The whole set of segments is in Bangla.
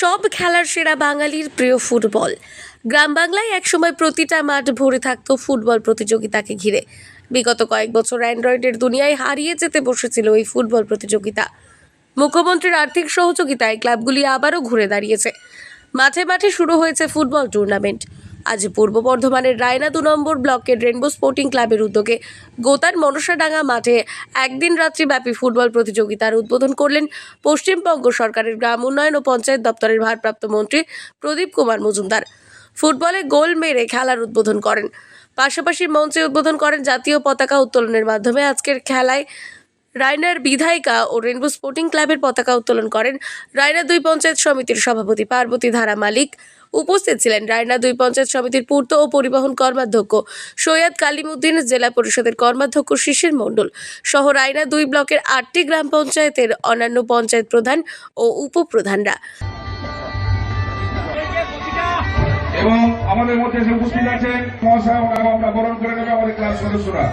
সব খেলার সেরা বাঙালির প্রিয় ফুটবল। গ্রাম বাংলায় একসময় প্রতিটা মাঠ ভরে থাকতো ফুটবল প্রতিযোগিতাকে ঘিরে। বিগত কয়েক বছর অ্যান্ড্রয়েডের দুনিয়ায় হারিয়ে যেতে বসেছিল এই ফুটবল প্রতিযোগিতা। মুখ্যমন্ত্রীর আর্থিক সহযোগিতায় ক্লাবগুলি আবারও ঘুরে দাঁড়িয়েছে। মাঠে মাঠে শুরু হয়েছে ফুটবল টুর্নামেন্ট। আজ পূর্ব বর্ধমানের রায়না দু নম্বর ব্লকের রেনবো স্পোর্টিং ক্লাবের উদ্যোগে গোতার মনসাডাঙ্গা মাঠে একদিন রাত্রিব্যাপী ফুটবল প্রতিযোগিতার উদ্বোধন করলেন পশ্চিমবঙ্গ সরকারের গ্রাম উন্নয়ন ও পঞ্চায়েত দপ্তরের ভারপ্রাপ্ত মন্ত্রী প্রদীপ কুমার মজুমদার। ফুটবলে গোল মেরে খেলার উদ্বোধন করেন। পাশাপাশি মঞ্চে উদ্বোধন করেন জাতীয় পতাকা উত্তোলনের মাধ্যমে আজকের খেলায় রায়নার বিধায়িকা ও রেনবো স্পোর্টিং ক্লাবের পতাকা উত্তোলন করেন রায়না দুই পঞ্চায়েত সমিতির সভাপতি পার্বতী ধারা মালিক। উপস্থিত ছিলেন রায়না দুই পঞ্চায়েত সমিতির পূর্ত ও পরিবহন কর্মাধ্যক্ষ সৈয়দ কালিমুদ্দিন জেলা পরিষদের কর্মাধ্যক্ষ শিশির মণ্ডল সহ রায়না দুই ব্লকের আটটি গ্রাম পঞ্চায়েতের অন্যান্য পঞ্চায়েত প্রধান ও উপপ্রধানরা। এবং আমাদের মধ্যে উপস্থিত মহাশয় আমরা করে নেবে আমাদের ক্লাস সদস্যরা।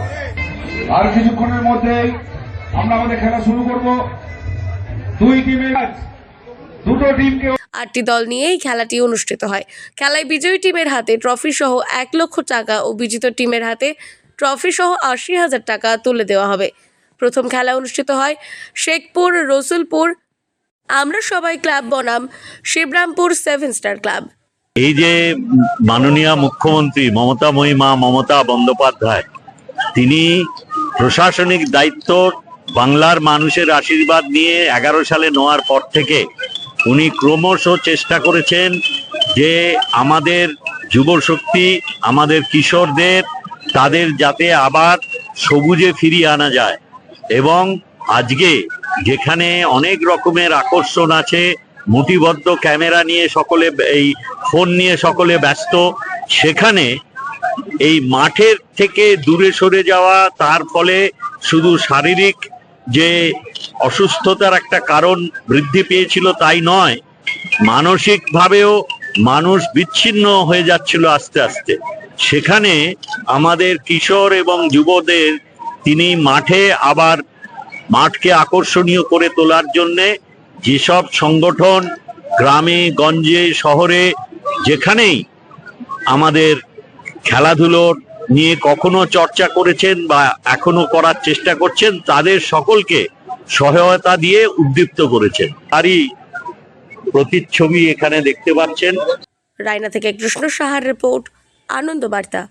আর কিছুক্ষণের মধ্যেই আমরা আমাদের খেলা শুরু করব। দুই টিমের ম্যাচ। দুটো টিমকে আটটি দল নিয়েই খেলাটি অনুষ্ঠিত হয়। খেলায় বিজয়ী টিমের হাতে ট্রফি সহ এক লক্ষ টাকা ও বিজিত টিমের হাতে ট্রফি সহ আশি হাজার টাকা তুলে দেওয়া হবে। প্রথম খেলা অনুষ্ঠিত হয় শেখপুর রসুলপুর। আমরা সবাই ক্লাব বনাম শিবরামপুর সেভেন স্টার ক্লাব। এই যে মাননীয় মুখ্যমন্ত্রী মমতা মহিমা মমতা বন্দ্যোপাধ্যায় তিনি প্রশাসনিক দায়িত্ব বাংলার মানুষের আশীর্বাদ নিয়ে এগারো সালে নেওয়ার পর থেকে উনি ক্রমশ চেষ্টা করেছেন যে আমাদের যুব শক্তি আমাদের কিশোরদের, তাদের যাতে আবার সবুজে ফিরিয়ে আনা যায়। এবং আজকে যেখানে অনেক রকমের আকর্ষণ আছে মুঠিবদ্ধ ক্যামেরা নিয়ে সকলে, এই ফোন নিয়ে সকলে ব্যস্ত, সেখানে এই মাঠের থেকে দূরে সরে যাওয়া, তার ফলে শুধু শারীরিক যে অসুস্থতার একটা কারণ বৃদ্ধি পেয়েছিল তাই নয়, মানসিকভাবেও মানুষ বিচ্ছিন্ন হয়ে যাচ্ছিল আস্তে আস্তে। সেখানে আমাদের কিশোর এবং যুবদের তিনি মাঠে আবার মাঠকে আকর্ষণীয় করে তোলার জন্যে যেসব সংগঠন গ্রামে, গঞ্জে, শহরে, যেখানেই আমাদের খেলাধুলোর নিয়ে কখনো চর্চা করেছেন বা এখনও করার চেষ্টা করছেন, তাদের সকলকে সহায়তা দিয়ে উদ্দীপ্ত করেছেন। তারই প্রতিচ্ছবি এখানে দেখতে পাচ্ছেন। রায়না থেকে কৃষ্ণ সাহার রিপোর্ট, আনন্দ বার্তা।